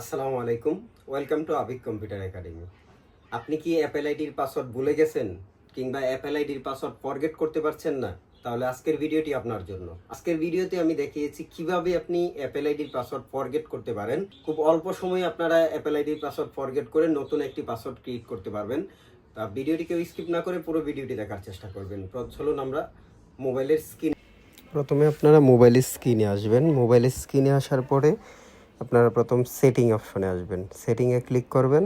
আসসালামু আলাইকুম। Welcome to Abik computer academy আপনি কি অ্যাপেল আইডির পাসওয়ার্ড ভুলে গেছেন? কিংবা অ্যাপেল আইডির পাসওয়ার্ড ফরগেট করতে পারছেন না? তাহলে আজকের ভিডিওটি আপনার জন্য। আজকের ভিডিওতে আমি দেখিয়েছি কীভাবে আপনি অ্যাপেল আইডির পাসওয়ার্ড ফরগেট করতে পারেন। খুব অল্প সময়ে আপনারা অ্যাপেল আইডির পাসওয়ার্ড ফরগেট করে নতুন একটি পাসওয়ার্ড ক্রিয়েট করতে পারবেন। তা ভিডিওটি কেউ স্কিপ না করে পুরো ভিডিওটি দেখার চেষ্টা করবেন। চলুন আমরা মোবাইলের স্ক্রিন প্রথমে আপনারা মোবাইলের স্ক্রিনে আসবেন। মোবাইলের স্ক্রিনে আসার পরে আপনারা প্রথম সেটিং অপশনে আসবেন। সেটিংয়ে ক্লিক করবেন।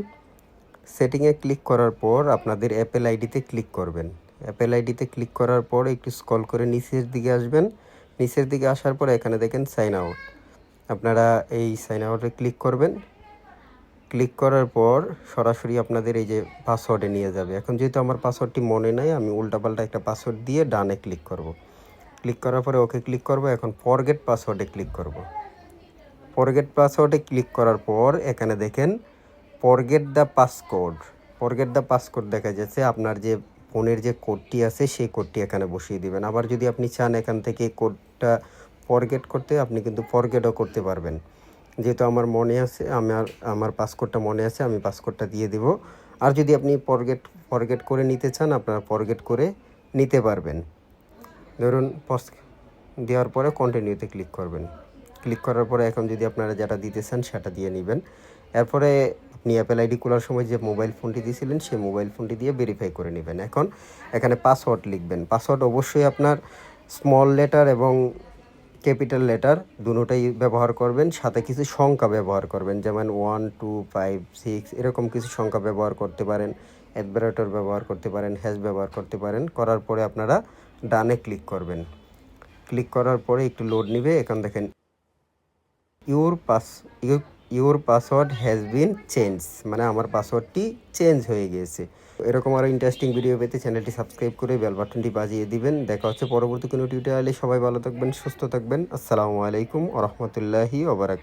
সেটিংয়ে ক্লিক করার পর আপনাদের অ্যাপেল আইডিতে ক্লিক করবেন। অ্যাপেল আইডিতে ক্লিক করার পর একটু স্ক্রল করে নিচের দিকে আসবেন। নিচের দিকে আসার পর এখানে দেখেন সাইন আউট আপনারা এই সাইন আউটে ক্লিক করবেন। ক্লিক করার পর সরাসরি আপনাদের এই যে পাসওয়ার্ডে নিয়ে যাবে। এখন যেহেতু আমার পাসওয়ার্ডটি মনে নাই, আমি উল্টাপাল্টা একটা পাসওয়ার্ড দিয়ে ডানে ক্লিক করব। ক্লিক করার পরে ওকে ক্লিক করব। এখন ফরগেট পাসওয়ার্ডে ক্লিক করব। ফরগেট পাসওয়ার্ডে ক্লিক করার পর এখানে দেখেন forget the passcode forget the passcode দেখা যাচ্ছে আপনার যে ফোনের যে কোডটি আছে সেই কোডটি এখানে বসিয়ে দিবেন। আবার যদি আপনি চান এখান থেকে কোডটা ফরগেট করতে, আপনি কিন্তু ফরগেটও করতে পারবেন। যেহেতু আমার মনে আছে, আমার আমার পাসকোডটা মনে আছে, আমি পাসকোডটা দিয়ে দিব। আর যদি আপনি ফরগেট ফরগেট করে নিতে চান, আপনারা ফরগেট করে নিতে পারবেন। ধরুন পস দেওয়ার পরে কন্টিনিউতে ক্লিক করবেন। ক্লিক করার পরে এখন যদি আপনারা যেটা দিতে চান সেটা দিয়ে নেবেন। এরপরে আপনি অ্যাপেল আইডি খোলার সময় যে মোবাইল ফোনটি দিয়েছিলেন, সেই মোবাইল ফোনটি দিয়ে ভেরিফাই করে নেবেন। এখন এখানে পাসওয়ার্ড লিখবেন। পাসওয়ার্ড অবশ্যই আপনার স্মল লেটার এবং ক্যাপিটাল লেটার দুটোটাই ব্যবহার করবেন। সাথে কিছু সংখ্যা ব্যবহার করবেন। যেমন ওয়ান টু ফাইভ সিক্স এরকম কিছু সংখ্যা ব্যবহার করতে পারেন। অ্যাডভারেটর ব্যবহার করতে পারেন হ্যাশ ব্যবহার করতে পারেন। করার পরে আপনারা ডানে ক্লিক করবেন। ক্লিক করার পরে একটু লোড নিবে। এখন দেখেন your pass your password has been change মানে আমার পাসওয়ার্ডটি চেঞ্জ হয়ে গিয়েছে। এরকম আরও ইন্টারেস্টিং ভিডিও পেতে চ্যানেলটি সাবস্ক্রাইব করে বেল বাটনটি বাজিয়ে দিবেন। দেখা হচ্ছে পরবর্তী কোনো টিউটোরিয়ালে সবাই ভালো থাকবেন, সুস্থ থাকবেন। আসসালামু আলাইকুম ওরহমতুল্লাহি ওবরাকাত